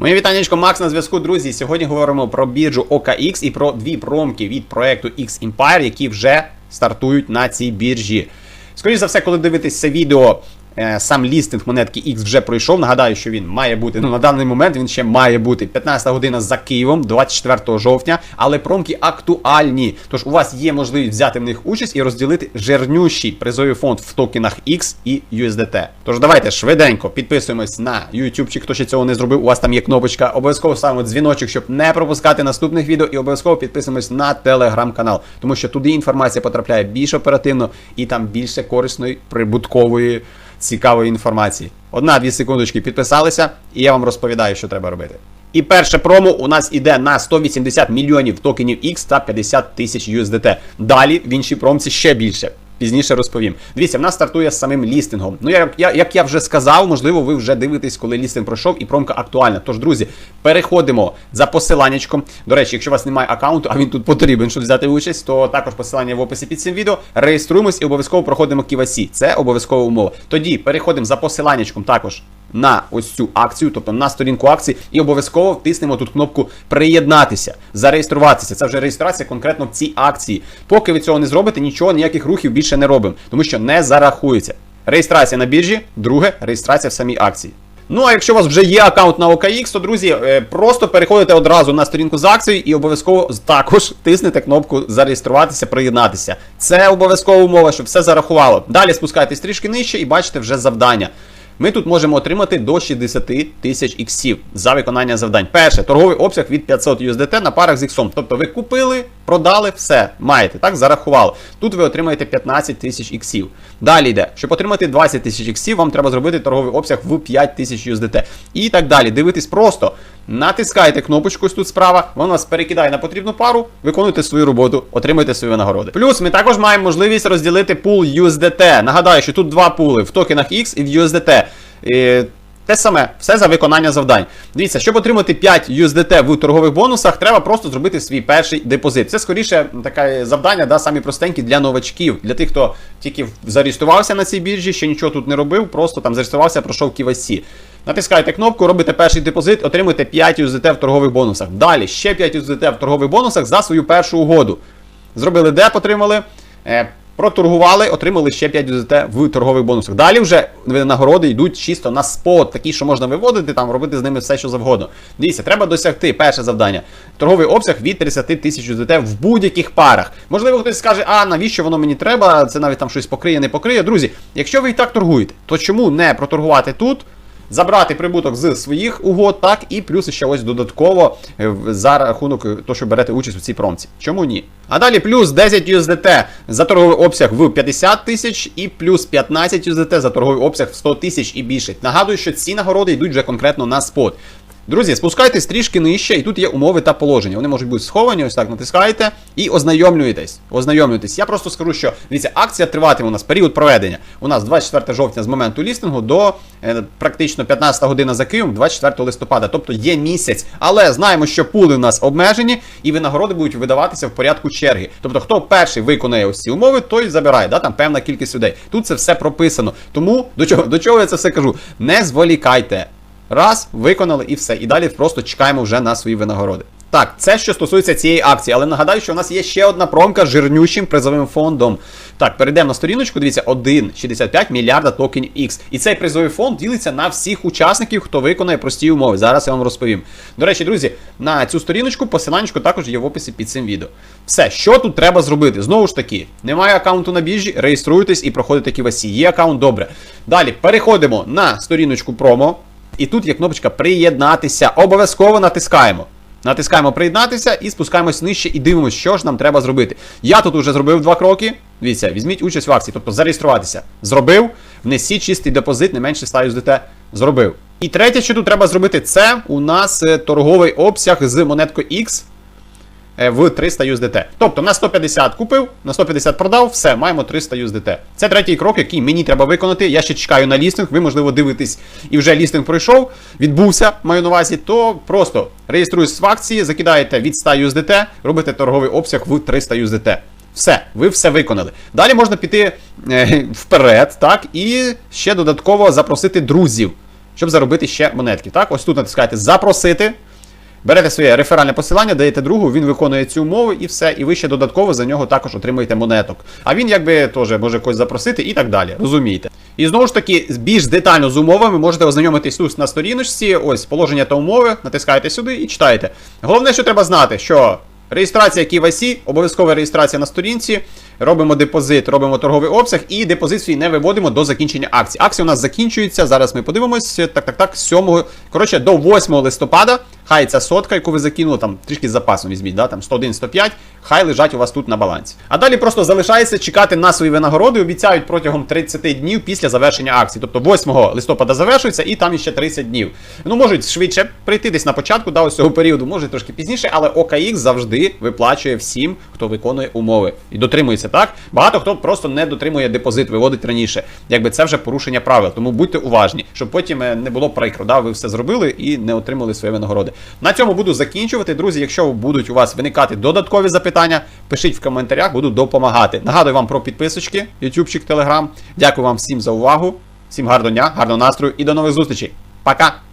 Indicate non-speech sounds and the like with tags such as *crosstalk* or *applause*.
Моє вітаннячко, Макс на зв'язку, друзі. Сьогодні говоримо про біржу OKX і про дві промки від проекту X Empire, які вже стартують на цій біржі. Скоріше за все, коли дивитесь це відео, сам лістинг монетки X вже пройшов. Нагадаю, що він має бути. Ну на даний момент він ще має бути 15 година за Києвом, 24 жовтня. Але промки актуальні. Тож у вас є можливість взяти в них участь і розділити жирнющий призовий фонд в токенах X і USDT. Тож давайте швиденько підписуємось на YouTube, хто ще цього не зробив. У вас там є кнопочка. Обов'язково ставимо дзвіночок, щоб не пропускати наступних відео, і обов'язково підписуємось на телеграм-канал, тому що туди інформація потрапляє більш оперативно і там більше корисної, прибуткової, цікавої інформації. Одна-дві секундочки підписалися, і я вам розповідаю, що треба робити. І перше промо у нас іде на 180 мільйонів токенів X та 50 тисяч USDT. Далі в іншій промці ще більше. Пізніше розповім. Дивіться, в нас стартує з самим лістингом. Ну, як я, як я вже сказав, можливо, ви вже дивитесь, коли лістинг пройшов і промка актуальна. Тож, друзі, переходимо за посиланнячком. До речі, якщо у вас немає аккаунту, а він тут потрібен, щоб взяти участь, то також посилання в описі під цим відео. Реєструємось і обов'язково проходимо KYC. Це обов'язкова умова. Тоді переходимо за посиланнячком також. На ось цю акцію, тобто на сторінку акції, і обов'язково втиснемо тут кнопку приєднатися, зареєструватися. Це вже реєстрація конкретно в цій акції. Поки ви цього не зробите, нічого, ніяких рухів більше не робимо, тому що не зарахується. Реєстрація на біржі, друге реєстрація в самій акції. Ну а якщо у вас вже є аккаунт на OKX, то друзі, е, просто переходите одразу на сторінку з акцією і обов'язково також *laughs* тиснете кнопку зареєструватися, приєднатися. Це обов'язкова умова, щоб все зарахувало. Далі спускайтесь трішки нижче і бачите вже завдання. Ми тут можемо отримати до 60 тисяч іксів за виконання завдань. Перше, торговий обсяг від 500 USDT на парах з іксом. Тобто ви купили, продали, все, маєте, так, зарахували. Тут ви отримаєте 15 тисяч іксів. Далі йде, щоб отримати 20 тисяч іксів, вам треба зробити торговий обсяг в 5 тисяч USDT. І так далі. Дивитесь просто. Натискаєте кнопочку ось тут справа, вона вас перекидає на потрібну пару, виконуєте свою роботу, отримуєте свої нагороди. Плюс ми також маємо можливість розділити пул USDT. Нагадаю, що тут два пули в токенах X і в USDT. Те саме, все за виконання завдань. Дивіться, щоб отримати 5 USDT в торгових бонусах, треба просто зробити свій перший депозит. Це скоріше таке завдання, да, самі простенькі для новачків, для тих, хто тільки зареєструвався на цій біржі, ще нічого тут не робив, просто там зареєструвався, пройшов KYC. Натискаєте кнопку, робите перший депозит, отримуєте 5 USDT в торгових бонусах. Далі ще 5 USDT в торгових бонусах за свою першу угоду. Зробили деп, отримали. Проторгували, отримали ще 5 USDT в торгових бонусах. Далі вже нагороди йдуть чисто на спот, такі, що можна виводити, там робити з ними все, що завгодно. Дивіться, треба досягти перше завдання. Торговий обсяг від 30 тисяч USDT в будь-яких парах. Можливо, хтось скаже, а навіщо воно мені треба? Це навіть там щось покриє, не покриє. Друзі, якщо ви і так торгуєте, то чому не проторгувати тут? Забрати прибуток з своїх угод, так, і плюс ще ось додатково е, за рахунок того, що берете участь у цій промці. Чому ні? А далі плюс 10 USDT за торговий обсяг в 50 тисяч і плюс 15 USDT за торговий обсяг в 100 тисяч і більше. Нагадую, що ці нагороди йдуть вже конкретно на спот. Друзі, спускайтесь трішки нижче, і тут є умови та положення. Вони можуть бути сховані, ось так натискаєте і ознайомлюєтесь. Ознайомлюєтесь. Я просто скажу, що дивіться, акція триватиме у нас період проведення. У нас 24 жовтня з моменту лістингу до е, практично 15 година за Києвом, 24 листопада. Тобто є місяць. Але знаємо, що пули у нас обмежені, і винагороди будуть видаватися в порядку черги. Тобто, хто перший виконає ось ці умови, той забирає. Да? Там певна кількість людей. Тут це все прописано. Тому до чого, до чого я це все кажу? Не зволікайте. Раз, виконали і все. І далі просто чекаємо вже на свої винагороди. Так, це що стосується цієї акції, але нагадаю, що у нас є ще одна промка з жирнющим призовим фондом. Так, перейдемо на сторіночку, дивіться, 1,65 мільярда токенів X. І цей призовий фонд ділиться на всіх учасників, хто виконає прості умови. Зараз я вам розповім. До речі, друзі, на цю сторіночку посиланнячко також є в описі під цим відео. Все, що тут треба зробити? Знову ж таки, немає аккаунту на біржі, реєструйтесь і проходите KYC. Є аккаунт, добре. Далі переходимо на сторіночку промо. І тут є кнопочка приєднатися. Обов'язково натискаємо. Натискаємо приєднатися і спускаємось нижче і дивимося, що ж нам треба зробити. Я тут уже зробив два кроки. Дивіться, візьміть участь в акції, тобто зареєструватися. Зробив, внесіть чистий депозит, не менше 100 USDT. Зробив. І третє, що тут треба зробити, це у нас е, торговий обсяг з монеткою X в 300 USDT. Тобто на 150 купив, на 150 продав, все, маємо 300 USDT. Це третій крок, який мені треба виконати. Я ще чекаю на лістинг. Ви, можливо, дивитесь, і вже лістинг пройшов, відбувся, маю на увазі, то просто реєструюсь в акції, закидаєте від 100 USDT, робите торговий обсяг в 300 USDT. Все, ви все виконали. Далі можна піти е, вперед, так, і ще додатково запросити друзів щоб заробити ще монетки. Так, ось тут натискаєте запросити. Берете своє реферальне посилання, даєте другу, він виконує цю умову і все. І ви ще додатково за нього також отримуєте монеток. А він якби теж може когось запросити і так далі. Розумієте? І знову ж таки, більш детально з умовами можете ознайомитись тут на сторіночці. Ось положення та умови, натискаєте сюди і читаєте. Головне, що треба знати, що реєстрація KYC, обов'язкова реєстрація на сторінці. Робимо депозит, робимо торговий обсяг і депозит свій не виводимо до закінчення акції. Акція у нас закінчується. Зараз ми подивимось. Так, так, так, 7, коротше, до 8 листопада. Хай ця сотка, яку ви закинули, там трішки з запасом візьміть, да, там 101-105, хай лежать у вас тут на балансі. А далі просто залишається чекати на свої винагороди. Обіцяють протягом 30 днів після завершення акції. Тобто 8 листопада завершується і там іще 30 днів. Ну, можуть швидше прийти десь на початку да, ось цього періоду, може трошки пізніше, але OKX завжди виплачує всім, хто виконує умови і дотримується так. Багато хто просто не дотримує депозит, виводить раніше. Якби це вже порушення правил. Тому будьте уважні, щоб потім е, не було прикро. Да? Ви все зробили і не отримали свої винагороди. На цьому буду закінчувати. Друзі, якщо будуть у вас виникати додаткові запитання, пишіть в коментарях, буду допомагати. Нагадую вам про підписочки, ютубчик, телеграм. Дякую вам всім за увагу. Всім гарного дня, гарного настрою і до нових зустрічей. Пока!